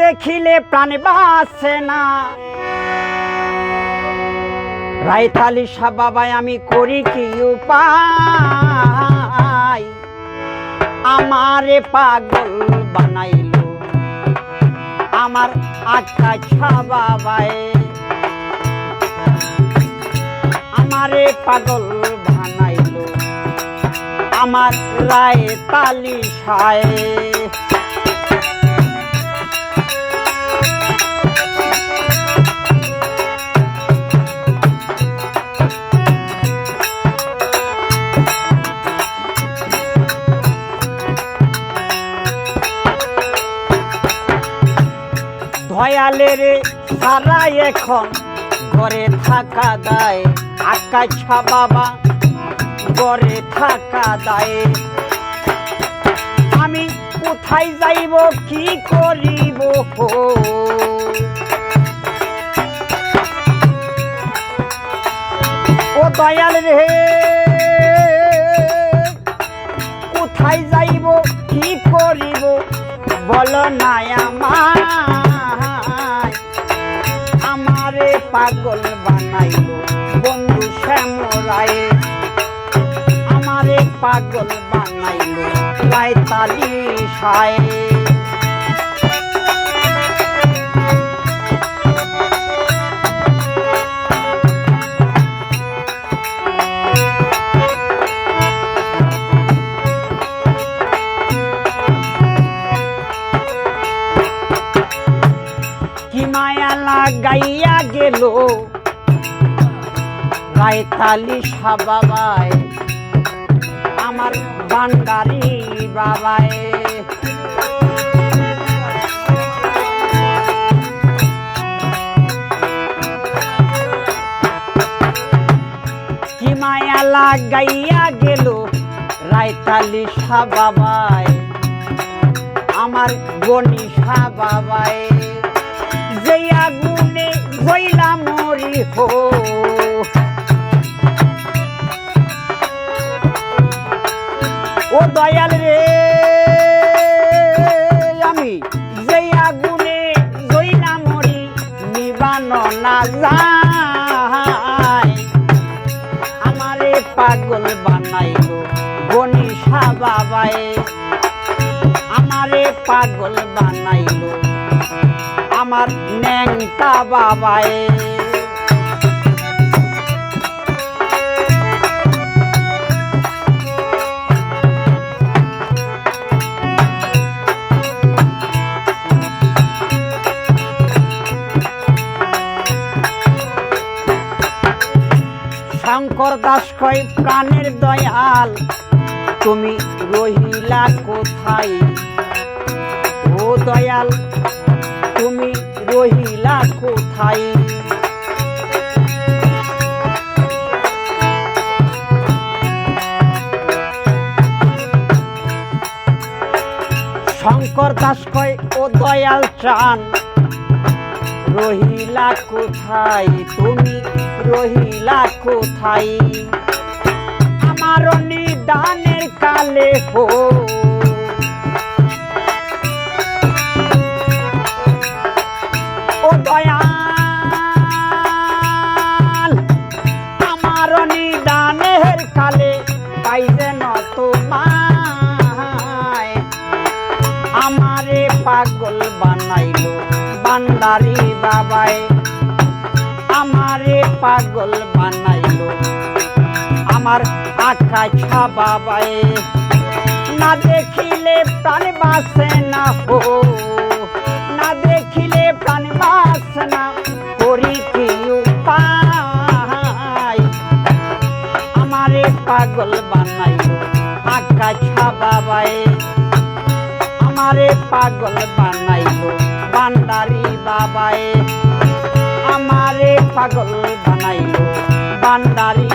দেখিলে প্রাণ বাসে না। রাইতালি সাহ বাবাই আমি করি কি উপায়? আমারে পাগল বানাইল। আমার আচ্ছা বাবাই আমারে পাগল বানাইল। আমার রায় তালি সায় দয়ালের সারা এখন ঘরে থাকা দায় আকাশা বাবা, ঘরে থাকা দায়। আমি কোথায় যাইব, কি করিব ও দয়াল রে, কোথায় যাইব, কি করিব? বল না আমারে পাগল বানাইল। বন্ধু শ্যামরায় আমারে পাগল বানাইল। রায়তালি সায়। মায়া লাগাইয়া গেল। রায়তালি বাবায় আমার বান্ডারি বাবায়। কি মায়া লাগাইয়া গেল রায়তালি বাবায় আমার গনিশা বাবায় যে আগুনে জইলা মরি হো। ও দয়াল রে, আমি যে আগুনে জইলা মরি নিবানো না যায় আমারে পাগল বানাইল গনিশা বাবায় আমারে পাগল বানাইল আমার ন্যাংটা বাবায়। শঙ্কর দাস কয় প্রাণের দয়াল তুমি রহিলা কোথায়? ও দয়াল তুমি রহিলা কোথায়? শঙ্কর দাস কয়, ও দয়াল চান, রহিলা কোথায়? তুমি রহিলা কোথায়? আমার নিদানের কালে হো পাগল বানাইলো বান্দারি বাবায় আমারে পাগল বানাইলো। আমার আকাশা বাবায় না দেখিলে প্রাণ বাসে না হো। না দেখিলে প্রাণ বাসে না করি কি উপায়। আমারে পাগল বানাইলো আকাশা বাবায় আমারে পাগল বানাইলো বান্দারি বাবায়ে। আমারে পাগল বানাইলো বান্দারি